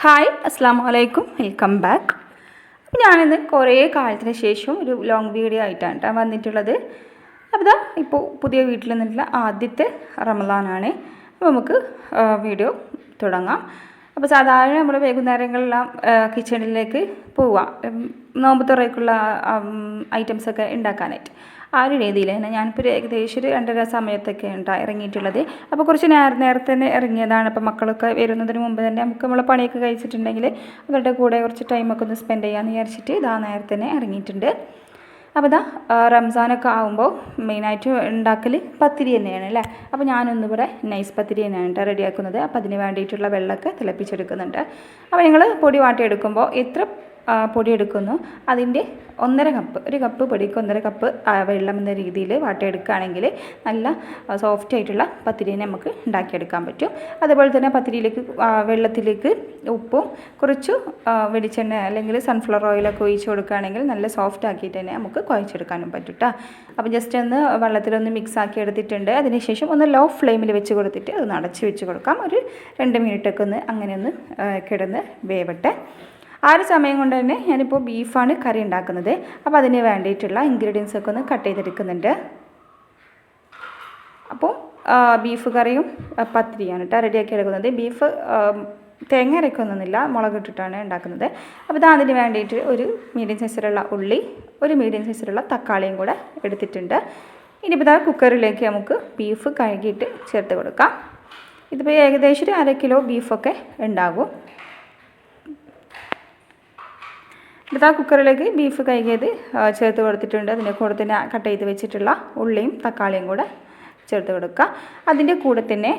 Hi അസ്സാം വലൈക്കും welcome back അപ്പോൾ ഞാനിന്ന് കുറേ കാലത്തിന് ശേഷം ഒരു ലോങ് വീഡിയോ ആയിട്ടാണ് കേട്ടോ വന്നിട്ടുള്ളത്. അപ്പോൾ ഇതാ ഇപ്പോൾ പുതിയ വീട്ടിൽ നിന്നിട്ടുള്ള ആദ്യത്തെ റമദാനാണ്. അപ്പോൾ നമുക്ക് വീഡിയോ തുടങ്ങാം. അപ്പോൾ സാധാരണ നമ്മൾ വൈകുന്നേരങ്ങളിലെല്ലാം കിച്ചണിലേക്ക് പോവാം. നോമ്പ് തുറയ്ക്കുള്ള ഐറ്റംസൊക്കെ ഉണ്ടാക്കാനായിട്ട്. ആ ഒരു രീതിയിൽ തന്നെ ഞാനിപ്പോൾ ഒരു ഏകദേശം ഒരു രണ്ടര സമയത്തൊക്കെ ഉണ്ടാ ഇറങ്ങിയിട്ടുള്ളത്. അപ്പോൾ കുറച്ച് നേരം നേരത്തെ തന്നെ ഇറങ്ങിയതാണ്. അപ്പോൾ മക്കളൊക്കെ വരുന്നതിന് മുമ്പ് തന്നെ നമുക്ക് നമ്മളെ പണിയൊക്കെ കഴിച്ചിട്ടുണ്ടെങ്കിൽ അവരുടെ കൂടെ കുറച്ച് ടൈമൊക്കെ ഒന്ന് സ്പെൻഡ് ചെയ്യാമെന്ന് വിചാരിച്ചിട്ട് ഇതാ നേരത്തെ തന്നെ ഇറങ്ങിയിട്ടുണ്ട്. അപ്പോൾ ഇതാ റംസാനൊക്കെ ആകുമ്പോൾ മെയിനായിട്ട് ഉണ്ടാക്കൽ പത്തിരി തന്നെയാണ് അല്ലേ? അപ്പോൾ ഞാനൊന്നിവിടെ നൈസ് പത്തിരി തന്നെയാണ് കേട്ടോ റെഡിയാക്കുന്നത് അപ്പോൾ അതിന് വേണ്ടിയിട്ടുള്ള വെള്ളമൊക്കെ തിളപ്പിച്ചെടുക്കുന്നുണ്ട്. അപ്പോൾ നിങ്ങൾ പൊടി വാട്ടിയെടുക്കുമ്പോൾ എത്ര ആ, പൊടി എടുക്കുന്നു അതിന്റെ ഒന്നര കപ്പ് ഒരു കപ്പ് പൊടിക്ക് ഒന്നര കപ്പ് വെള്ളം എന്ന രീതിയിൽ വാട്ടിയെടുക്കുകയാണെങ്കിൽ നല്ല സോഫ്റ്റ് ആയിട്ടുള്ള പത്തിരി നമുക്ക് ഉണ്ടാക്കിയെടുക്കാൻ പറ്റും. അതുപോലെ തന്നെ പത്തിരിയിലേക്ക് വെള്ളത്തിലേക്ക് ഉപ്പും കുറച്ച് വെളിച്ചെണ്ണ അല്ലെങ്കിൽ സൺഫ്ലവർ ഓയിലൊക്കെ ഒഴിച്ച് കൊടുക്കുകയാണെങ്കിൽ നല്ല സോഫ്റ്റ് ആക്കിയിട്ട് തന്നെ നമുക്ക് കുഴച്ചെടുക്കാനും പറ്റും കേട്ടോ അപ്പോൾ ജസ്റ്റ് ഒന്ന് വെള്ളത്തിലൊന്ന് മിക്സ് ആക്കി എടുത്തിട്ടുണ്ട്. അതിനുശേഷം ഒന്ന് ലോ ഫ്ലെയിമിൽ വെച്ച് കൊടുത്തിട്ട് അത് അടച്ച് വെച്ച് കൊടുക്കാം. ഒരു രണ്ട് മിനിറ്റൊക്കെ ഒന്ന് അങ്ങനെ ഒന്ന് കിടന്ന് വേവട്ടെ. ആ ഒരു സമയം കൊണ്ട് തന്നെ ഞാനിപ്പോൾ ബീഫാണ് കറി ഉണ്ടാക്കുന്നത്. അപ്പോൾ അതിന് വേണ്ടിയിട്ടുള്ള ഇൻഗ്രീഡിയൻസ് ഒക്കെ ഒന്ന് കട്ട് ചെയ്തെടുക്കുന്നുണ്ട്. അപ്പോൾ ബീഫ് കറിയും പത്തിരിയാണ് കേട്ടോ റെഡിയാക്കി എടുക്കുന്നത്. ബീഫ് തേങ്ങ അരക്കൊന്നുമില്ല മുളക് ഇട്ടിട്ടാണ് ഉണ്ടാക്കുന്നത്. അപ്പോൾ ഇത് അതിന് വേണ്ടിയിട്ട് ഒരു മീഡിയം സൈസിലുള്ള ഉള്ളി ഒരു മീഡിയം സൈസിലുള്ള തക്കാളിയും കൂടെ എടുത്തിട്ടുണ്ട്. ഇനിയിപ്പോൾ ഇതാ കുക്കറിലേക്ക് നമുക്ക് ബീഫ് കഴുകിയിട്ട് ചേർത്ത് കൊടുക്കാം. ഇതിപ്പോൾ ഏകദേശം ഒരു അര കിലോ ബീഫൊക്കെ ഉണ്ടാകും. ഇതാ കുക്കറിലേക്ക് ബീഫ് കഴുകിയത് ആ, ചേർത്ത് കൊടുത്തിട്ടുണ്ട്. അതിന്റെ കൂടെ തന്നെ കട്ട് ചെയ്ത് വെച്ചിട്ടുള്ള ഉള്ളിയും തക്കാളിയും കൂടെ ചേർത്ത് കൊടുക്കുക. അതിന്റെ കൂടെ തന്നെ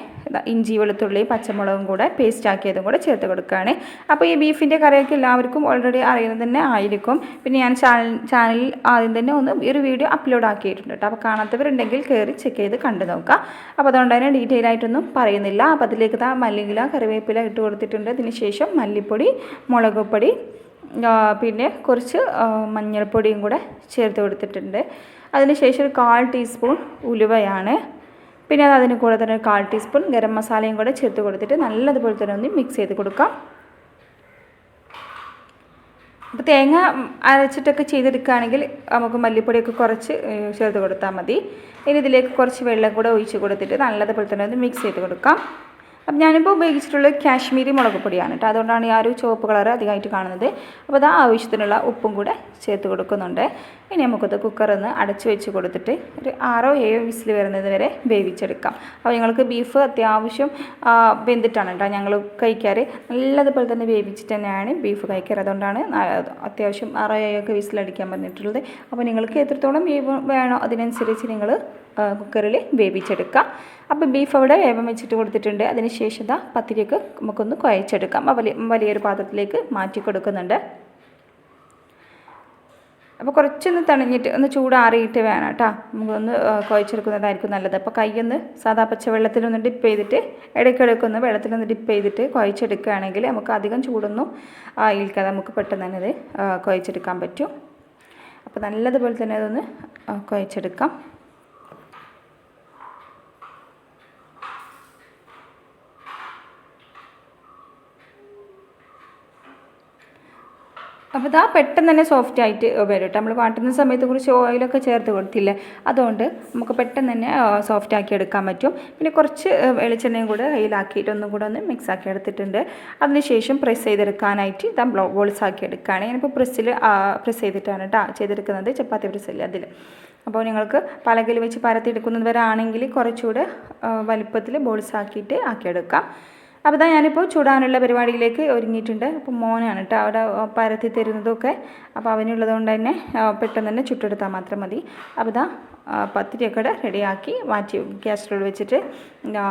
ഇഞ്ചി വെളുത്തുള്ളി പച്ചമുളകും കൂടെ പേസ്റ്റ് ആക്കിയതും കൂടെ ചേർത്ത് കൊടുക്കുകയാണ്. അപ്പോൾ ഈ ബീഫിന്റെ കറിയൊക്കെ എല്ലാവർക്കും ഓൾറെഡി അറിയുന്നത് തന്നെ ആയിരിക്കും. പിന്നെ ഞാൻ ചാനൽ ചാനലിൽ ആദ്യം തന്നെ ഒന്ന് ഈ ഒരു വീഡിയോ അപ്ലോഡ് ആക്കിയിട്ടുണ്ട് കേട്ടോ. അപ്പോൾ കാണാത്തവരുണ്ടെങ്കിൽ കയറി ചെക്ക് ചെയ്ത് കണ്ടു നോക്കുക. അപ്പോൾ അതുകൊണ്ട് തന്നെ ഡീറ്റെയിൽ ആയിട്ടൊന്നും പറയുന്നില്ല. അപ്പോൾ അതിലേക്ക് താ മല്ലിയില കറിവേപ്പില ഇട്ട് കൊടുത്തിട്ടുണ്ട്. അതിന് ശേഷം മല്ലിപ്പൊടി മുളക് പൊടി ആ, പിന്നെ കുറച്ച് മഞ്ഞൾപ്പൊടിയും കൂടെ ചേർത്ത് കൊടുത്തിട്ടുണ്ട്. അതിനുശേഷം ഒരു കാൽ ടീസ്പൂൺ ഉലുവയാണ്. പിന്നെ അത് അതിന് കൂടെ തന്നെ കാൽ ടീസ്പൂൺ ഗരം മസാലയും കൂടെ ചേർത്ത് കൊടുത്തിട്ട് നല്ലതുപോലെ തന്നെ ഒന്ന് മിക്സ് ചെയ്ത് കൊടുക്കാം. അപ്പോൾ തേങ്ങ അരച്ചിട്ടൊക്കെ ചെയ്തെടുക്കുകയാണെങ്കിൽ നമുക്ക് മല്ലിപ്പൊടിയൊക്കെ കുറച്ച് ചേർത്ത് കൊടുത്താൽ മതി. ഇനി ഇതിലേക്ക് കുറച്ച് വെള്ളം കൂടെ ഒഴിച്ച് കൊടുത്തിട്ട് നല്ലതുപോലെ തന്നെ ഒന്ന് മിക്സ് ചെയ്ത് കൊടുക്കാം. അപ്പം ഞാനിപ്പോൾ ഉപയോഗിച്ചിട്ടുള്ളത് കാശ്മീരി മുളക് പൊടിയാണ് കേട്ടോ. അതുകൊണ്ടാണ് ഈ ആ ഒരു ചുവപ്പ് കളർ അധികമായിട്ട് കാണുന്നത്. അപ്പോൾ അത് ആവശ്യത്തിനുള്ള ഉപ്പും കൂടെ ചേർത്ത് കൊടുക്കുന്നുണ്ട്. ഇനി നമുക്കത് കുക്കറൊന്ന് അടച്ച് വെച്ച് കൊടുത്തിട്ട് ഒരു ആറോ ഏഴോ വിസിൽ വരുന്നത് വരെ വേവിച്ചെടുക്കാം. അപ്പോൾ ഞങ്ങൾക്ക് ബീഫ് അത്യാവശ്യം വെന്തിട്ടാണ് കേട്ടോ ഞങ്ങൾ കഴിക്കാറ്. നല്ലതുപോലെ തന്നെ വേവിച്ചിട്ട് തന്നെയാണ് ബീഫ് കഴിക്കാറ്. അതുകൊണ്ടാണ് അത്യാവശ്യം ആറോ ഏഴോ ഒക്കെ വിസിലടിക്കാൻ പറഞ്ഞിട്ടുള്ളത്. അപ്പോൾ നിങ്ങൾക്ക് എത്രത്തോളം വേവ് വേണോ അതിനനുസരിച്ച് നിങ്ങൾ കുക്കറിൽ വേവിച്ചെടുക്കാം. അപ്പോൾ ബീഫ് അവിടെ വേവം വെച്ചിട്ട് കൊടുത്തിട്ടുണ്ട്. അതിന് ശേഷം ദാ പത്തിരിയൊക്കെ നമുക്കൊന്ന് കുഴച്ചെടുക്കാം. വലിയ വലിയൊരു പാത്രത്തിലേക്ക് മാറ്റി കൊടുക്കുന്നുണ്ട്. അപ്പോൾ കുറച്ചൊന്ന് തണിഞ്ഞിട്ട് ഒന്ന് ചൂടാറിയിട്ട് വേണം കേട്ടോ. നമുക്കൊന്ന് കുഴച്ചെടുക്കുന്നതായിരിക്കും നല്ലത്. അപ്പോൾ കൈയൊന്ന് സാധാ പച്ചവെള്ളത്തിലൊന്ന് ഡിപ്പ് ചെയ്തിട്ട് ഇടയ്ക്കിടയ്ക്കൊന്ന് വെള്ളത്തിലൊന്ന് ഡിപ്പ് ചെയ്തിട്ട് കുഴച്ചെടുക്കുകയാണെങ്കിൽ നമുക്ക് അധികം ചൂടൊന്നും ഇരിക്കാതെ നമുക്ക് പെട്ടെന്ന് തന്നെ ഇത് കുഴച്ചെടുക്കാൻ പറ്റും. അപ്പോൾ നല്ലതുപോലെ തന്നെ അതൊന്ന് കുഴച്ചെടുക്കാം. അപ്പോൾ ഇതാ പെട്ടെന്ന് തന്നെ സോഫ്റ്റ് ആയിട്ട് വരും കേട്ടോ നമ്മൾ വാട്ടുന്ന സമയത്ത് കുറച്ച് ഓയിലൊക്കെ ചേർത്ത് കൊടുത്തില്ലേ? അതുകൊണ്ട് നമുക്ക് പെട്ടെന്ന് തന്നെ സോഫ്റ്റ് ആക്കി എടുക്കാൻ പറ്റും. പിന്നെ കുറച്ച് വെളിച്ചെണ്ണയും കൂടെ കയ്യിലാക്കിയിട്ട് ഒന്നും കൂടെ ഒന്ന് മിക്സ് ആക്കി എടുത്തിട്ടുണ്ട്. അതിനുശേഷം പ്രസ് ചെയ്തെടുക്കാനായിട്ട് ഇതാ ബ്ലോ ബോൾസ് ആക്കി എടുക്കുകയാണ്. ഞാനിപ്പോൾ പ്രസ്സിൽ പ്രസ് ചെയ്തിട്ടാണ് കേട്ടോ ചെയ്തെടുക്കുന്നത്. ചപ്പാത്തി പ്രസ്സിൽ അതിൽ അപ്പോൾ നിങ്ങൾക്ക് പലകിൽ വെച്ച് പരത്തിയെടുക്കുന്നവരാണെങ്കിൽ കുറച്ചുകൂടെ വലിപ്പത്തിൽ ബോൾസ് ആക്കിയിട്ട് ആക്കിയെടുക്കാം. അപ്പോൾ ഇതാ ഞാനിപ്പോൾ ചൂടാനുള്ള പരിപാടിയിലേക്ക് ഒരുങ്ങിയിട്ടുണ്ട്. അപ്പോൾ മോനാണ് കേട്ടോ അവിടെ പരത്തി തരുന്നതൊക്കെ. അപ്പോൾ അവനുള്ളത് കൊണ്ട് തന്നെ പെട്ടെന്ന് തന്നെ ചുട്ടെടുത്താൽ മാത്രം മതി. അപ്പോൾ ഇതാ പത്തിരിയൊക്കെ റെഡിയാക്കി മാറ്റി ഗ്യാസിലോട് വെച്ചിട്ട്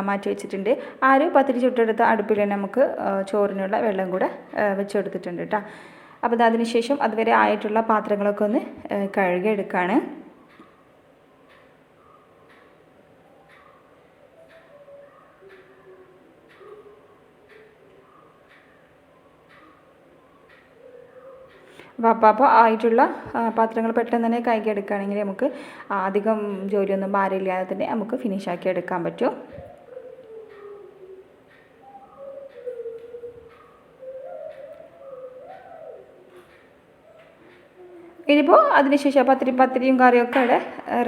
മാറ്റി വെച്ചിട്ടുണ്ട്. ആ ഒരു പത്തിരി ചുട്ടെടുത്ത അടുപ്പിൽ തന്നെ നമുക്ക് ചോറിനുള്ള വെള്ളം കൂടെ വെച്ചെടുത്തിട്ടുണ്ട് കേട്ടോ. അപ്പോൾ അതിനുശേഷം അതിന് അതുവരെ ആയിട്ടുള്ള പാത്രങ്ങളൊക്കെ ഒന്ന് കഴുകിയെടുക്കുകയാണ് അപ്പോൾ ആയിട്ടുള്ള പാത്രങ്ങൾ പെട്ടെന്ന് തന്നെ കൈകി എടുക്കുകയാണെങ്കിൽ നമുക്ക് അധികം ജോലിയൊന്നും ഭാരമില്ലാതെ തന്നെ നമുക്ക് ഫിനിഷ് ആക്കി എടുക്കാൻ പറ്റും. ഇനിയിപ്പോൾ അതിനുശേഷം പത്തിരി പത്തിരിയും കറിയൊക്കെ അവിടെ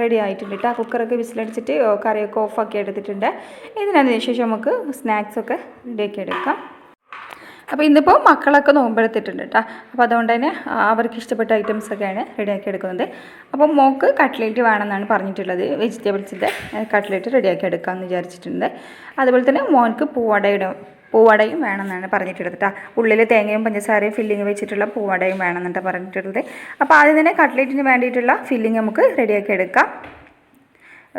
റെഡി ആയിട്ടുണ്ട് കേട്ടോ. കുക്കറൊക്കെ വിസിലടിച്ചിട്ട് കറിയൊക്കെ ഓഫാക്കി എടുത്തിട്ടുണ്ട്. ഇതിനതിന് ശേഷം നമുക്ക് സ്നാക്സൊക്കെ റെഡിയാക്കി എടുക്കാം. അപ്പോൾ ഇന്നിപ്പോൾ മക്കളൊക്കെ നോമ്പെടുത്തിട്ടുണ്ട് കേട്ടോ അപ്പോൾ അതുകൊണ്ട് തന്നെ അവർക്ക് ഇഷ്ടപ്പെട്ട ഐറ്റംസ് ഒക്കെയാണ് റെഡിയാക്കി എടുക്കുന്നത്. അപ്പോൾ മോക്ക് കട്ട്ലേറ്റ് വേണമെന്നാണ് പറഞ്ഞിട്ടുള്ളത്. വെജിറ്റബിൾസിന്റെ കട്ട്ലേറ്റ് റെഡിയാക്കി എടുക്കാമെന്ന് വിചാരിച്ചിട്ടുണ്ട്. അതുപോലെ തന്നെ മോൻക്ക് പൂവടയുടെ പൂവടയും വേണമെന്നാണ് പറഞ്ഞിട്ടുള്ളത് കേട്ടോ ഉള്ളിൽ തേങ്ങയും പഞ്ചസാരയും ഫില്ലിങ് വെച്ചിട്ടുള്ള പൂവടയും വേണമെന്നിട്ട് പറഞ്ഞിട്ടുള്ളത്. അപ്പോൾ ആദ്യം തന്നെ കട്ട്ലേറ്റിന് വേണ്ടിയിട്ടുള്ള ഫില്ലിങ് നമുക്ക് റെഡിയാക്കി എടുക്കാം.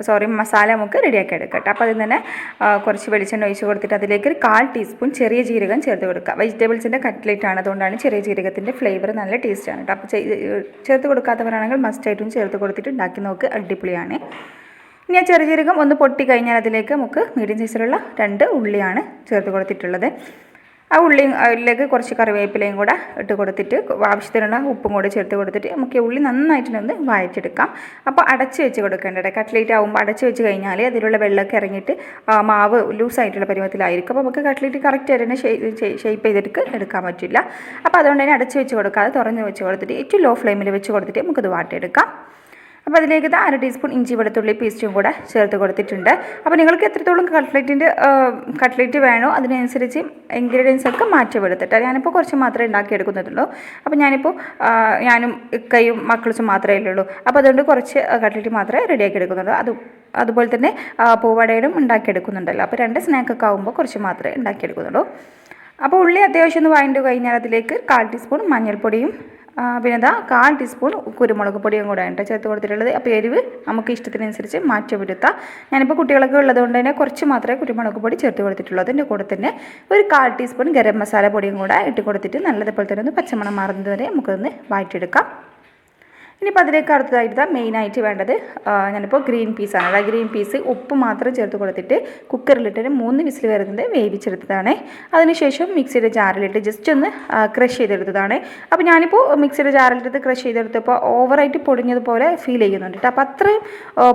സോറി മസാല നമുക്ക് റെഡിയാക്കി എടുക്കാം കേട്ടോ അപ്പോൾ അതിൽ തന്നെ കുറച്ച് വെളിച്ചെണ്ണ ഒഴിച്ച് കൊടുത്തിട്ട് അതിലേക്ക് ഒരു കാൽ ടീസ്പൂൺ ചെറിയ ജീരകം ചേർത്ത് കൊടുക്കുക. വെജിറ്റബിൾസിന്റെ കട്ട്ലേറ്റ് ആണ് അതുകൊണ്ടാണ് ചെറിയ ജീരകത്തിന്റെ ഫ്ലേവർ നല്ല ടേസ്റ്റാണ് കേട്ടോ. അപ്പോൾ ചേർത്ത് കൊടുക്കാത്തവരാണെങ്കിൽ മസ്റ്റായിട്ടും ചേർത്ത് കൊടുത്തിട്ട് ഉണ്ടാക്കി നോക്ക്. അടിപൊളിയാണ്. ഇനി ആ ചെറിയ ജീരകം ഒന്ന് പൊട്ടി കഴിഞ്ഞാൽ അതിലേക്ക് നമുക്ക് മീഡിയം സൈസിലുള്ള രണ്ട് ഉള്ളിയാണ് ചേർത്ത് കൊടുത്തിട്ടുള്ളത്. ആ ഉള്ളി അതിലേക്ക് കുറച്ച് കറിവേപ്പിലയും കൂടെ ഇട്ട് കൊടുത്തിട്ട് ആവശ്യത്തിനുള്ള ഉപ്പും കൂടെ ചേർത്ത് കൊടുത്തിട്ട് നമുക്ക് ഉള്ളി നന്നായിട്ടൊന്ന് വഴറ്റെടുക്കാം അപ്പോൾ അടച്ച് വെച്ച് കൊടുക്കേണ്ടത് കട്ട്ലേറ്റ് ആകുമ്പോൾ അടച്ച് വെച്ച് കഴിഞ്ഞാൽ അതിലുള്ള വെള്ളമൊക്കെ ഇറങ്ങിയിട്ട് മാവ് ലൂസായിട്ടുള്ള പരുവത്തിലായിരിക്കും. അപ്പോൾ നമുക്ക് കട്ട്ലേറ്റ് കറക്റ്റ് തന്നെ ഷേപ്പ് ചെയ്തിട്ട് എടുക്കാൻ പറ്റില്ല. അപ്പോൾ അതുകൊണ്ട് തന്നെ അടച്ച് വെച്ച് കൊടുക്കാതെ തുറന്ന് വെച്ച് കൊടുത്തിട്ട് ഏറ്റവും ലോ ഫ്ലെയിമിൽ വെച്ച് കൊടുത്തിട്ട് നമുക്കത് വാട്ടിയെടുക്കാം. അപ്പോൾ അതിലേക്ക് അര ടീസ്പൂൺ ഇഞ്ചി വെളുത്തുള്ളി പേസ്റ്റും കൂടെ ചേർത്ത് കൊടുത്തിട്ടുണ്ട്. അപ്പോൾ നിങ്ങൾക്ക് എത്രത്തോളം കട്ട്ലറ്റിന്റെ കട്ട്ലറ്റ് വേണോ അതിനനുസരിച്ച് ഇൻഗ്രീഡിയൻസ് ഒക്കെ മാറ്റി എടുത്തിട്ട് ഞാനിപ്പോൾ കുറച്ച് മാത്രമേ ഉണ്ടാക്കി എടുക്കുന്നുള്ളൂ. അപ്പോൾ ഞാനിപ്പോൾ ഞാനും ഇക്കയും മക്കളും മാത്രമേ ഉള്ളൂ. അപ്പോൾ അതുകൊണ്ട് കുറച്ച് കട്ട്ലറ്റ് മാത്രമേ റെഡിയാക്കി എടുക്കുന്നുള്ളൂ. അത് അതുപോലെ തന്നെ പൂവടയിലും പൂവടയും ഉണ്ടാക്കിയെടുക്കുന്നുണ്ടല്ലോ അപ്പോൾ രണ്ട് സ്നാക്കൊക്കെ ആകുമ്പോൾ കുറച്ച് മാത്രമേ ഉണ്ടാക്കിയെടുക്കുന്നുള്ളൂ അപ്പോൾ ഉള്ളി അത്യാവശ്യം ഒന്ന് വഴണ്ട് കഴിഞ്ഞാൽ അതിലേക്ക് കാൽ ടീസ്പൂൺ മഞ്ഞൾപ്പൊടിയും പിന്നെ ഇതാ കാൽ ടീസ്പൂൺ കുരുമുളക് പൊടിയും കൂടെ ആണ് ചേർത്ത് കൊടുത്തിട്ടുള്ളത്. അപ്പോൾ എരിവ് നമുക്ക് ഇഷ്ടത്തിനനുസരിച്ച് മാറ്റി വരുത്താം. ഞാനിപ്പോൾ കുട്ടികളൊക്കെ ഉള്ളതുകൊണ്ട് തന്നെ കുറച്ച് മാത്രമേ കുരുമുളക് പൊടി ചേർത്ത് കൊടുത്തിട്ടുള്ളൂ. അതിന്റെ കൂടെ തന്നെ ഒരു കാൽ ടീസ്പൂൺ ഗരം മസാല പൊടിയും കൂടെ ഇട്ട് കൊടുത്തിട്ട് നല്ലതുപോലെ തന്നെ ഒന്ന് പച്ചമണം മാറുന്നത് വരെ നമുക്കൊന്ന് വാറ്റിയെടുക്കാം ഇനിയിപ്പോൾ അതിലേക്ക് അടുത്തതായിട്ട് മെയിനായിട്ട് വേണ്ടത് ഞാനിപ്പോൾ ഗ്രീൻ പീസാണ് അതായത് ഗ്രീൻ പീസ് ഉപ്പ് മാത്രം ചേർത്ത് കൊടുത്തിട്ട് കുക്കറിലിട്ടൊരു മൂന്ന് വിസിൽ വരുന്നത് വേവിച്ചെടുത്തതാണ്. അതിനുശേഷം മിക്സിയുടെ ജാറിലിട്ട് ജസ്റ്റ് ഒന്ന് ക്രഷ് ചെയ്തെടുത്തതാണ്. അപ്പോൾ ഞാനിപ്പോൾ മിക്സിയുടെ ജാറിലിട്ട് ക്രഷ് ചെയ്തെടുത്തപ്പോൾ ഓവറായിട്ട് പൊടിഞ്ഞതുപോലെ ഫീൽ ചെയ്യുന്നുണ്ട് അപ്പോൾ അത്രയും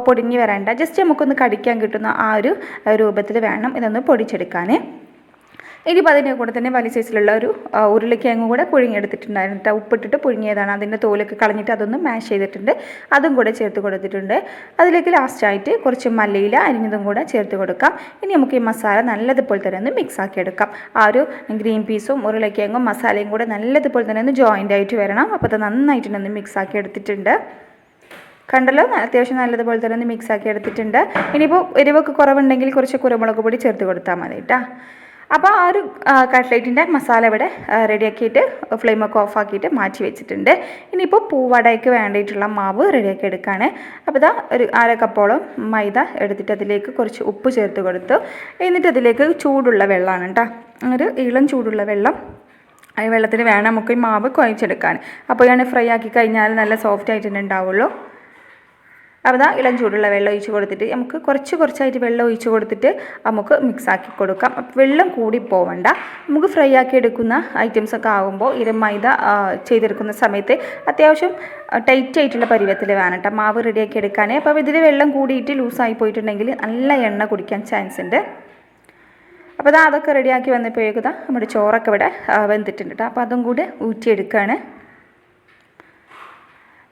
പൊടിഞ്ഞ് വരേണ്ട ജസ്റ്റ് നമുക്കൊന്ന് കടിക്കാൻ കിട്ടുന്ന ആ ഒരു രൂപത്തിൽ വേണം ഇതൊന്ന് പൊടിച്ചെടുക്കാൻ ഇനിയിപ്പോൾ അതിന്റെ കൂടെ തന്നെ വലിയ സൈസിലുള്ള ഒരു ഉരുളക്കിഴങ്ങും കൂടെ പുഴുങ്ങിയെടുത്തിട്ടുണ്ടായിരുന്നു. ഉപ്പിട്ടിട്ട് പുഴുങ്ങിയതാണ്. അതിന്റെ തോലൊക്കെ കളഞ്ഞിട്ട് അതൊന്ന് മാഷ് ചെയ്തിട്ടുണ്ട്. അതും കൂടെ ചേർത്ത് കൊടുത്തിട്ടുണ്ട്. അതിലേക്ക് ലാസ്റ്റായിട്ട് കുറച്ച് മല്ലിയില അരിഞ്ഞതും കൂടെ ചേർത്ത് കൊടുക്കാം. ഇനി നമുക്ക് ഈ മസാല നല്ലതുപോലെ തന്നെ ഒന്ന് മിക്സ് ആക്കി എടുക്കാം ആ ഒരു ഗ്രീൻ പീസും ഉരുളക്കിഴങ്ങും മസാലയും കൂടെ നല്ലതുപോലെ തന്നെ ഒന്ന് ജോയിന്റ് ആയിട്ട് വരണം. അപ്പോൾ അത് നന്നായിട്ടൊന്ന് മിക്സ് ആക്കി എടുത്തിട്ടുണ്ട്. കണ്ടല്ലോ? അത്യാവശ്യം നല്ലതുപോലെ തന്നെ ഒന്ന് മിക്സ് ആക്കി എടുത്തിട്ടുണ്ട്. ഇനിയിപ്പോൾ എരിവൊക്കെ കുറവുണ്ടെങ്കിൽ കുറച്ച് കുരുമുളക് പൊടി ചേർത്ത് കൊടുത്താൽ മതി കേട്ടോ അപ്പോൾ ആ ഒരു കട്ട്ലേറ്റിന്റെ മസാല ഇവിടെ റെഡിയാക്കിയിട്ട് ഫ്ലെയിമൊക്കെ ഓഫാക്കിയിട്ട് മാറ്റി വെച്ചിട്ടുണ്ട്. ഇനിയിപ്പോൾ പൂവടയ്ക്ക് വേണ്ടിയിട്ടുള്ള മാവ് റെഡിയാക്കി എടുക്കുകയാണ് അപ്പോൾ ഇതാ ഒരു അര കപ്പോളം മൈദ എടുത്തിട്ട് അതിലേക്ക് കുറച്ച് ഉപ്പ് ചേർത്ത് കൊടുത്തു. എന്നിട്ട് അതിലേക്ക് ചൂടുള്ള വെള്ളമാണ് കേട്ടോ ഒരു ഇളം ചൂടുള്ള വെള്ളം ഈ വെള്ളത്തിൽ വേണം നമുക്ക് ഈ മാവ് കുഴച്ചെടുക്കാൻ. അപ്പോൾ ഞാൻ ഫ്രൈ ആക്കി കഴിഞ്ഞാൽ നല്ല സോഫ്റ്റ് ആയിട്ട് തന്നെ ഉണ്ടാവുള്ളൂ. അപ്പോൾ ദാ ഇളം ചൂടുള്ള വെള്ളം ഒഴിച്ച് കൊടുത്തിട്ട് നമുക്ക് കുറച്ച് കുറച്ചായിട്ട് വെള്ളം ഒഴിച്ച് കൊടുത്തിട്ട് നമുക്ക് മിക്സ് ആക്കി കൊടുക്കാം. വെള്ളം കൂടി പോവണ്ട. നമുക്ക് ഫ്രൈ ആക്കി എടുക്കുന്ന ഐറ്റംസ് ഒക്കെ ആകുമ്പോൾ ഇര മൈദ ചെയ്തെടുക്കുന്ന സമയത്ത് അത്യാവശ്യം ടൈറ്റ് ആയിട്ടുള്ള പരുവത്തിൽ വേണം കേട്ടോ മാവ് റെഡിയാക്കി എടുക്കാനേ. അപ്പോൾ ഇതിൽ വെള്ളം കൂടിയിട്ട് ലൂസായി പോയിട്ടുണ്ടെങ്കിൽ നല്ല എണ്ണ കുടിക്കാൻ ചാൻസ് ഉണ്ട്. അപ്പോൾ അതാ അതൊക്കെ റെഡിയാക്കി വന്നപ്പോഴേക്കും നമ്മുടെ ചോറൊക്കെ ഇവിടെ വെന്തിട്ടുണ്ട് കേട്ടോ അപ്പോൾ അതും കൂടെ ഊറ്റിയെടുക്കുകയാണ്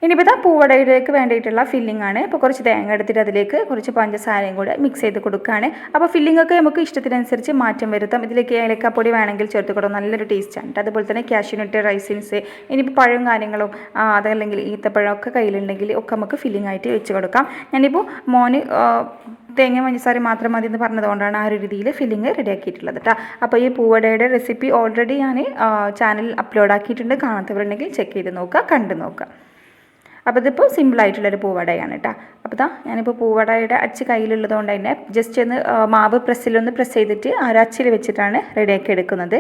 ഇനിയിപ്പോൾ ഇതാ പൂവടയിലേക്ക് വേണ്ടിയിട്ടുള്ള ഫില്ലിംഗ് ആണ്. ഇപ്പോൾ കുറച്ച് തേങ്ങ എടുത്തിട്ട് അതിലേക്ക് കുറച്ച് പഞ്ചസാരയും കൂടെ മിക്സ് ചെയ്ത് കൊടുക്കുകയാണ് അപ്പോൾ ഫില്ലിംഗ് ഒക്കെ നമുക്ക് ഇഷ്ടത്തിനനുസരിച്ച് മാറ്റം വരുത്താം. ഇതിലേക്ക് ഏലക്കാപ്പൊടി വേണമെങ്കിൽ ചേർത്ത് കൊടുക്കും. നല്ലൊരു ടേസ്റ്റാണ് അതുപോലെ തന്നെ കാഷ്യൂനട്ട് റൈസിൻസ് ഇനിയിപ്പോൾ പഴവും കാര്യങ്ങളും അതല്ലെങ്കിൽ ഈത്തപ്പഴം ഒക്കെ കയ്യിലുണ്ടെങ്കിൽ ഒക്കെ നമുക്ക് ഫില്ലിംഗ് ആയിട്ട് വെച്ച് കൊടുക്കാം. ഞാനിപ്പോൾ മോന് തേങ്ങ പഞ്ചസാര മാത്രം മതി എന്ന് പറഞ്ഞതുകൊണ്ടാണ് ആ ഒരു രീതിയിൽ ഫില്ലിങ് റെഡിയാക്കിയിട്ടുള്ളത് കേട്ടോ അപ്പോൾ ഈ പൂവടയുടെ റെസിപ്പി ഓൾറെഡി ഞാൻ ചാനലിൽ അപ്ലോഡ് ആക്കിയിട്ടുണ്ട്. കാണാത്തവരുണ്ടെങ്കിൽ ചെക്ക് ചെയ്ത് നോക്കുക കണ്ടു നോക്കുക. അപ്പോൾ ഇതിപ്പോൾ സിമ്പിളായിട്ടുള്ളൊരു പൂവടയാണ് കേട്ടോ അപ്പോൾ ഇതാ ഞാനിപ്പോൾ പൂവടയുടെ അച്ച് കയ്യിലുള്ളതുകൊണ്ട് തന്നെ ജസ്റ്റ് ഒന്ന് മാവ് പ്രസ്സിലൊന്ന് പ്രസ് ചെയ്തിട്ട് ആ ഒരു അച്ചിൽ വെച്ചിട്ടാണ് റെഡിയാക്കി എടുക്കുന്നത്.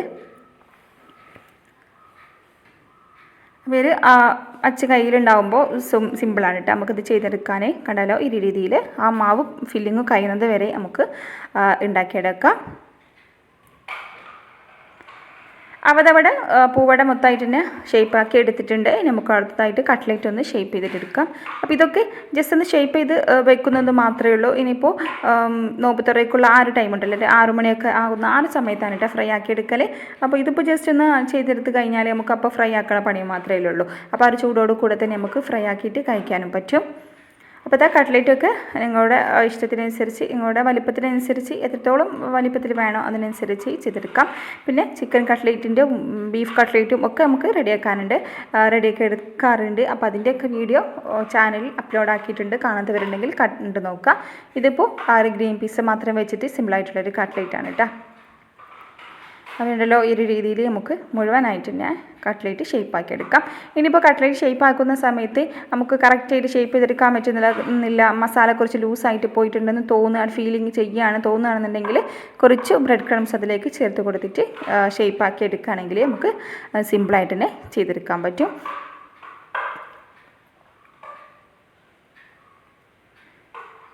ഇവർ അച്ച് കയ്യിലുണ്ടാകുമ്പോൾ സിമ്പിളാണ് കേട്ടോ നമുക്കിത് ചെയ്തെടുക്കാനേ കണ്ടാലോ? ഈ രീതിയിൽ ആ മാവ് ഫില്ലിങ് കഴിയുന്നത് വരെ നമുക്ക് ഉണ്ടാക്കിയെടുക്കാം. അപ്പോൾ പൂവട മൊത്തമായിട്ട് തന്നെ ഷേപ്പാക്കി എടുത്തിട്ടുണ്ട് നമുക്ക് അടുത്തതായിട്ട് കട്ട്ലേറ്റ് ഒന്ന് ഷേപ്പ് ചെയ്തിട്ട് എടുക്കാം. അപ്പോൾ ഇതൊക്കെ ജസ്റ്റ് ഒന്ന് ഷേപ്പ് ചെയ്ത് വെക്കുന്നത് മാത്രമേ ഉള്ളൂ. ഇനിയിപ്പോൾ നോമ്പ് തുറയ്ക്കുള്ള ആ ഒരു ടൈം ഉണ്ടല്ലോ ആറു മണിയൊക്കെ ആകുന്ന ആ ഒരു സമയത്താണ് കേട്ടോ ഫ്രൈ ആക്കി എടുക്കൽ അപ്പോൾ ഇതിപ്പോൾ ജസ്റ്റ് ഒന്ന് ചെയ്തെടുത്ത് കഴിഞ്ഞാൽ നമുക്ക് അപ്പോൾ ഫ്രൈ ആക്കണ പണി മാത്രമേ ഉള്ളൂ. അപ്പോൾ ആ ഒരു ചൂടോട് കൂടെ തന്നെ നമുക്ക് ഫ്രൈ ആക്കിയിട്ട് കഴിക്കാനും പറ്റും. അപ്പോൾ ആ കട്ട്ലേറ്റൊക്കെ നിങ്ങളുടെ ഇഷ്ടത്തിനനുസരിച്ച് നിങ്ങളുടെ വലിപ്പത്തിനനുസരിച്ച് എത്രത്തോളം വലിപ്പത്തിൽ വേണോ അതിനനുസരിച്ച് ചെയ്തെടുക്കാം. പിന്നെ ചിക്കൻ കട്ട്ലേറ്റിന്റെ ബീഫ് കട്ട്ലേറ്റും ഒക്കെ നമുക്ക് റെഡിയാക്കാനുണ്ട്. റെഡിയാക്കി എടുക്കാറുണ്ട്. അപ്പോൾ അതിന്റെയൊക്കെ വീഡിയോ ചാനലിൽ അപ്ലോഡ് ആക്കിയിട്ടുണ്ട്. കാണാത്തവരുണ്ടെങ്കിൽ കണ്ടു നോക്കുക. ഇതിപ്പോൾ ആറ് ഗ്രീൻ പീസ് മാത്രം വെച്ചിട്ട് സിമ്പിളായിട്ടുള്ളൊരു കട്ട്ലേറ്റാണ് കേട്ടോ. അതുണ്ടല്ലോ ഈ ഒരു രീതിയിൽ നമുക്ക് മുഴുവനായിട്ട് തന്നെ കട്ട്ലേറ്റ് ഷേപ്പാക്കി എടുക്കാം. ഇനിയിപ്പോൾ കട്ട്ലേറ്റ് ഷേപ്പ് ആക്കുന്ന സമയത്ത് നമുക്ക് കറക്റ്റായിട്ട് ഷേപ്പ് ചെയ്തെടുക്കാൻ പറ്റുന്നില്ല മസാല കുറച്ച് ലൂസായിട്ട് പോയിട്ടുണ്ടെന്ന് തോന്നുകയാണ് ഫീലിംഗ് ചെയ്യുകയാണ് തോന്നുകയാണെന്നുണ്ടെങ്കിൽ കുറച്ച് ബ്രെഡ് ക്രംസ് അതിലേക്ക് ചേർത്ത് കൊടുത്തിട്ട് ഷേപ്പാക്കി എടുക്കുകയാണെങ്കിൽ നമുക്ക് സിമ്പിളായിട്ട് തന്നെ ചെയ്തെടുക്കാൻ പറ്റും.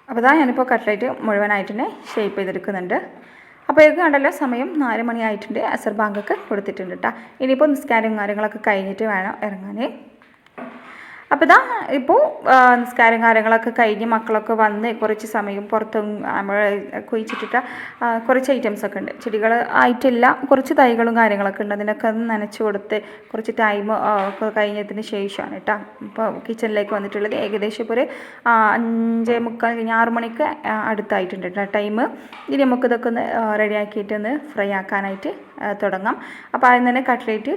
അപ്പോൾ ഇതാ ഞാനിപ്പോൾ കട്ട്ലേറ്റ് മുഴുവനായിട്ട് തന്നെ ഷേപ്പ് ചെയ്തെടുക്കുന്നുണ്ട്. അപ്പോഴേക്കും കണ്ടല്ലോ സമയം നാല് മണിയായിട്ടുണ്ട്. അസർ ബാങ്കൊക്കെ കൊടുത്തിട്ടുണ്ട് കേട്ടോ ഇനിയിപ്പോൾ നിസ്കാരം കാര്യങ്ങളൊക്കെ കഴിഞ്ഞിട്ട് വേണം ഇറങ്ങാൻ അപ്പോൾ ഇതാ ഇപ്പോൾ നിസ്കാരം കാര്യങ്ങളൊക്കെ കഴിഞ്ഞ് മക്കളൊക്കെ വന്ന് കുറച്ച് സമയം പുറത്ത് നമ്മൾ കുഴിച്ചിട്ടിട്ട കുറച്ച് ഐറ്റംസ് ഒക്കെ ഉണ്ട്. ചെടികൾ ആയിട്ടില്ല കുറച്ച് തൈകളും കാര്യങ്ങളൊക്കെ ഉണ്ട്. അതിനൊക്കെ ഒന്ന് നനച്ച് കൊടുത്ത് കുറച്ച് ടൈം ഒക്കെ കഴിഞ്ഞതിന് ശേഷമാണ് കേട്ടോ ഇപ്പോൾ കിച്ചണിലേക്ക് വന്നിട്ടുള്ളത് ഏകദേശം ഇപ്പോൾ ഒരു അഞ്ച് മുക്കാൽ ആറ് മണിക്ക് അടുത്തായിട്ടുണ്ട് കേട്ടോ ടൈം ഇനി നമുക്കിതൊക്കെ ഒന്ന് റെഡിയാക്കിയിട്ട് ഒന്ന് ഫ്രൈ ആക്കാനായിട്ട് തുടങ്ങാം. അപ്പോൾ ആദ്യം തന്നെ കട്ട്ലേറ്റ്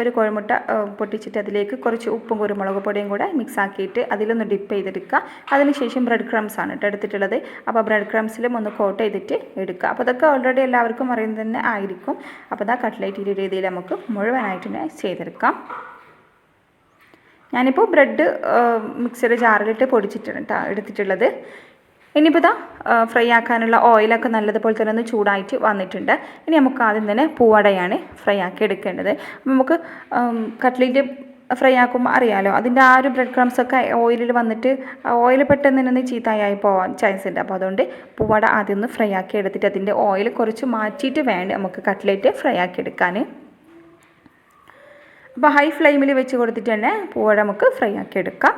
ഒരു കോഴിമുട്ട പൊട്ടിച്ചിട്ട് അതിലേക്ക് കുറച്ച് ഉപ്പും കുരുമുളക് പൊടിയും കൂടെ മിക്സ് ആക്കിയിട്ട് അതിലൊന്ന് ഡിപ്പ് ചെയ്തെടുക്കുക. അതിനുശേഷം ബ്രെഡ് ക്രംസ് ആണ് കേട്ടോ എടുത്തിട്ടുള്ളത്. അപ്പോൾ ബ്രെഡ് ക്രംസിലും ഒന്ന് കോട്ട് ചെയ്തിട്ട് എടുക്കുക. അപ്പോൾ അതൊക്കെ ഓൾറെഡി എല്ലാവർക്കും അറിയുന്നത് തന്നെ ആയിരിക്കും. അപ്പോൾ അതാ കട്ട്ലൈറ്റ് ഈ രീതിയിൽ നമുക്ക് മുഴുവനായിട്ട് തന്നെ ചെയ്തെടുക്കാം. ഞാനിപ്പോൾ ബ്രെഡ് മിക്സിയുടെ ജാറിലിട്ട് പൊടിച്ചിട്ടാണ് എടുത്തിട്ടുള്ളത്. ഇനിയിപ്പോൾ ഇതാ ഫ്രൈ ആക്കാനുള്ള ഓയിലൊക്കെ നല്ലതുപോലെ തന്നെ ഒന്ന് ചൂടായിട്ട് വന്നിട്ടുണ്ട്. ഇനി നമുക്ക് ആദ്യം തന്നെ പൂവടയാണ് ഫ്രൈ ആക്കി എടുക്കേണ്ടത്. നമുക്ക് കട്ട്ലേറ്റ് ഫ്രൈ ആക്കുമ്പോൾ അറിയാമല്ലോ അതിന്റെ ആ ഒരു ബ്രെഡ് ക്രംസ് ഒക്കെ ഓയിലിൽ വന്നിട്ട് ഓയിൽ പെട്ടെന്ന് തന്നെ ചീത്തയായി പോകാൻ ചാൻസ് ഉണ്ട്. അപ്പോൾ അതുകൊണ്ട് പൂവട ആദ്യം ഒന്ന് ഫ്രൈ ആക്കി എടുത്തിട്ട് അതിന്റെ ഓയിൽ കുറച്ച് മാറ്റിയിട്ട് വേണ്ട നമുക്ക് കട്ട്ലേറ്റ് ഫ്രൈ ആക്കി എടുക്കാൻ അപ്പോൾ ഹൈ ഫ്ലെയിമിൽ വെച്ച് കൊടുത്തിട്ട് തന്നെ പൂവട നമുക്ക് ഫ്രൈ ആക്കി എടുക്കാം.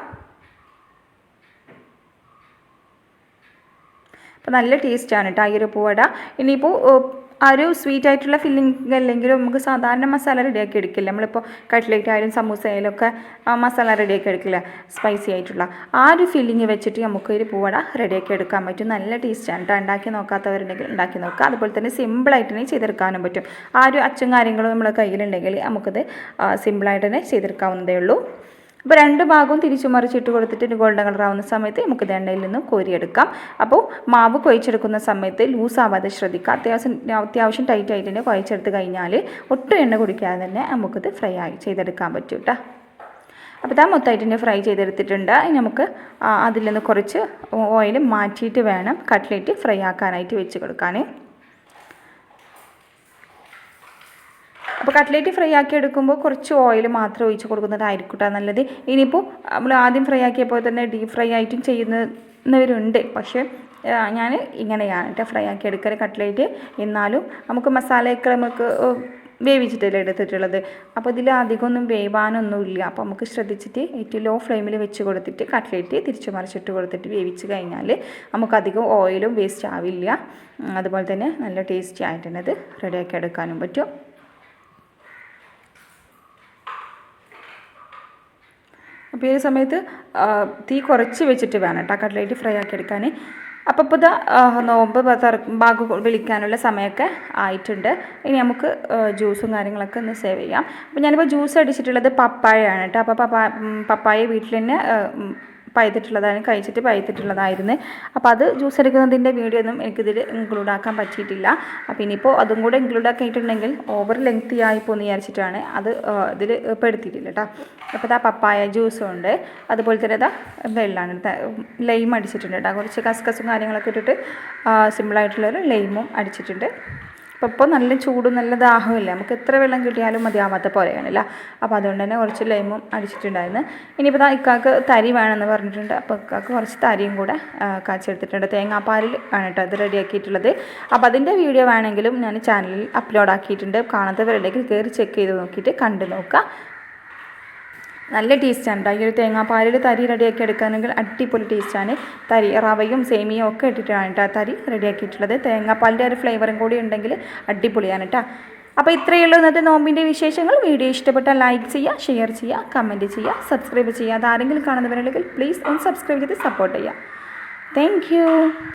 അപ്പോൾ നല്ല ടേസ്റ്റാണ് കേട്ടോ ഈ ഒരു പൂവട ഇനിയിപ്പോൾ ആ ഒരു സ്വീറ്റ് ആയിട്ടുള്ള ഫില്ലിംഗ് അല്ലെങ്കിലും നമുക്ക് സാധാരണ മസാല റെഡിയാക്കി എടുക്കില്ല. നമ്മളിപ്പോൾ കട്ട്ലേറ്റ് ആയാലും സമൂസ ആയാലും ഒക്കെ മസാല റെഡിയാക്കി എടുക്കില്ല. സ്പൈസി ആയിട്ടുള്ള. ആ ഒരു ഫില്ലിങ് വെച്ചിട്ട് നമുക്ക് ഒരു പൂവട റെഡിയാക്കി എടുക്കാൻ പറ്റും. നല്ല ടേസ്റ്റാണ് കേട്ടോ ഉണ്ടാക്കി നോക്കാത്തവരുണ്ടെങ്കിൽ ഉണ്ടാക്കി നോക്കുക. അതുപോലെ തന്നെ സിമ്പിളായിട്ട് തന്നെ ചെയ്തെടുക്കാനും പറ്റും. ആ ഒരു അച്ചും കാര്യങ്ങളും നമ്മുടെ കയ്യിലുണ്ടെങ്കിൽ നമുക്കത് സിമ്പിളായിട്ട് തന്നെ ചെയ്തെടുക്കാവുന്നതേ ഉള്ളൂ. അപ്പോൾ രണ്ട് ഭാഗവും തിരിച്ചു മറിച്ചിട്ട് കൊടുത്തിട്ട് ഗോൾഡൻ കളർ ആവുന്ന സമയത്ത് നമുക്ക് എണ്ണയിൽ നിന്ന് കോരിയെടുക്കാം. അപ്പോൾ മാവ് കുഴച്ചെടുക്കുന്ന സമയത്ത് ലൂസ് ആവാതെ ശ്രദ്ധിക്കുക. അത്യാവശ്യം അത്യാവശ്യം ടൈറ്റ് ആയിട്ട് തന്നെ കുഴച്ചെടുത്ത് കഴിഞ്ഞാൽ ഒട്ടും എണ്ണ കുടിക്കാതെ തന്നെ നമുക്കിത് ഫ്രൈ ആയി ചെയ്തെടുക്കാൻ പറ്റും കേട്ടോ അപ്പോൾ ഇതാ മൊത്തമായിട്ട് ഫ്രൈ ചെയ്തെടുത്തിട്ടുണ്ട്. ഇനി നമുക്ക് അതിൽ നിന്ന് കുറച്ച് ഓയിൽ മാറ്റിയിട്ട് വേണം. കട്ട്ലേറ്റ് ഫ്രൈ ആക്കാനായിട്ട് വെച്ച് കൊടുക്കാൻ അപ്പോൾ കട്ട്ലേറ്റ് ഫ്രൈ ആക്കി എടുക്കുമ്പോൾ കുറച്ച് ഓയിൽ മാത്രം ഒഴിച്ച് കൊടുക്കുന്നതായിരിക്കും കേട്ടോ നല്ലത്. ഇനിയിപ്പോൾ നമ്മൾ ആദ്യം ഫ്രൈ ആക്കിയപ്പോൾ തന്നെ ഡീപ് ഫ്രൈ ആയിട്ടും ചെയ്യുന്നവരുണ്ട്. പക്ഷേ ഞാൻ ഇങ്ങനെയാണ് കേട്ടോ ഫ്രൈ ആക്കി എടുക്കൽ കട്ട്ലേറ്റ്. എന്നാലും നമുക്ക് മസാലയൊക്കെ നമുക്ക് വേവിച്ചിട്ടല്ലേ എടുത്തിട്ടുള്ളത്. അപ്പോൾ ഇതിൽ അധികമൊന്നും വേവാനൊന്നുമില്ല. അപ്പോൾ നമുക്ക് ശ്രദ്ധിച്ചിട്ട് ഏറ്റവും ലോ ഫ്ലെയിമിൽ വെച്ച് കൊടുത്തിട്ട് കട്ട്ലേറ്റ് തിരിച്ചു മറിച്ചിട്ട് കൊടുത്തിട്ട് വേവിച്ച് കഴിഞ്ഞാൽ നമുക്ക് അധികം ഓയിലും വേസ്റ്റ് ആവില്ല. അതുപോലെ തന്നെ നല്ല ടേസ്റ്റി ആയിട്ട് തന്നെ അത് റെഡിയാക്കി എടുക്കാനും പറ്റും. അപ്പോൾ ഈ സമയത്ത് തീ കുറച്ച് വെച്ചിട്ട് വേണം കേട്ടോ കട്ട്ലേറ്റ് ഫ്രൈ ആക്കി എടുക്കാൻ. അപ്പോൾ ഇപ്പോൾ നോമ്പ് ബാഗ് വിളിക്കാനുള്ള സമയമൊക്കെ ആയിട്ടുണ്ട്. ഇനി നമുക്ക് ജ്യൂസും കാര്യങ്ങളൊക്കെ ഒന്ന് സേവ് ചെയ്യാം. അപ്പോൾ ഞാനിപ്പോൾ ജ്യൂസ് അടിച്ചിട്ടുള്ളത് പപ്പായയാണ് കേട്ടോ. അപ്പോൾ പപ്പായ പപ്പായ വീട്ടിൽ തന്നെ പഴുത്തിട്ടുള്ളതാണ് കഴിച്ചിട്ട് പഴുത്തിട്ടുള്ളതായിരുന്നു. അപ്പോൾ അത് ജ്യൂസ് എടുക്കുന്നതിന്റെ വീഡിയോ ഒന്നും എനിക്കിതിൽ ഇൻക്ലൂഡ് ആക്കാൻ പറ്റിയിട്ടില്ല. അപ്പോൾ ഇനിയിപ്പോൾ അതും കൂടെ ഇൻക്ലൂഡ് ആക്കിയിട്ടുണ്ടെങ്കിൽ ഓവർ ലെങ്തി ആയി പോകുന്ന വിചാരിച്ചിട്ടാണ് അത് ഇതിൽ പെടുത്തിയിട്ടില്ല കേട്ടോ അപ്പോൾ ഇതാ പപ്പായ ജ്യൂസും ഉണ്ട്. അതുപോലെ തന്നെ ഇതാ വെള്ളമാണ് ലൈം അടിച്ചിട്ടുണ്ട് കേട്ടോ കുറച്ച് കസ്കസും കാര്യങ്ങളൊക്കെ ഇട്ടിട്ട് സിമ്പിളായിട്ടുള്ളൊരു ലൈമും അടിച്ചിട്ടുണ്ട്. അപ്പോൾ ഇപ്പോൾ നല്ല ചൂടും നല്ല ദാഹമില്ല നമുക്ക് എത്ര വെള്ളം കിട്ടിയാലും മതിയാവാത്ത പോലെയാണല്ല. അപ്പോൾ അതുകൊണ്ട് തന്നെ കുറച്ച് ലൈമും അടിച്ചിട്ടുണ്ടായിരുന്നു. ഇനിയിപ്പോൾ ഇക്കാക്ക് തരി വേണമെന്ന് പറഞ്ഞിട്ടുണ്ട്. അപ്പോൾ ഇക്കാക്ക് കുറച്ച് തരിയും കൂടെ കാച്ചെടുത്തിട്ടുണ്ട് തേങ്ങാപ്പാലിൽ ആണ് കേട്ടോ അത് റെഡിയാക്കിയിട്ടുള്ളത്. അപ്പോൾ അതിന്റെ വീഡിയോ വേണമെങ്കിലും ഞാൻ ചാനലിൽ അപ്ലോഡ് ആക്കിയിട്ടുണ്ട്. കാണാത്തവരുണ്ടെങ്കിൽ കയറി ചെക്ക് ചെയ്ത് നോക്കിയിട്ട് കണ്ടു നോക്കുക. നല്ല ടേസ്റ്റാണ് കേട്ടോ ഈ ഒരു തേങ്ങാപ്പാലിൽ തരി റെഡിയാക്കി എടുക്കുകയാണെങ്കിൽ അടിപൊളി ടേസ്റ്റാണ്. തരി റവയും സേമിയയും ഒക്കെ ഇട്ടിട്ടാണ് കേട്ടോ തരി റെഡിയാക്കിയിട്ടുള്ളത്. തേങ്ങാപ്പാലിന്റെ ഒരു ഫ്ലേവറും കൂടി ഉണ്ടെങ്കിൽ അടിപൊളിയാണ് കേട്ടോ അപ്പോൾ ഇത്രയേ ഉള്ളൂ ഇന്നത്തെ നോമ്പിന്റെ വിശേഷങ്ങൾ. വീഡിയോ ഇഷ്ടപ്പെട്ടാൽ ലൈക്ക് ചെയ്യുക ഷെയർ ചെയ്യുക കമന്റ് ചെയ്യുക സബ്സ്ക്രൈബ് ചെയ്യുക. അതാരെങ്കിലും കാണുന്നവരുണ്ടെങ്കിൽ പ്ലീസ് ഒന്ന് സബ്സ്ക്രൈബ് ചെയ്ത് സപ്പോർട്ട് ചെയ്യുക. താങ്ക്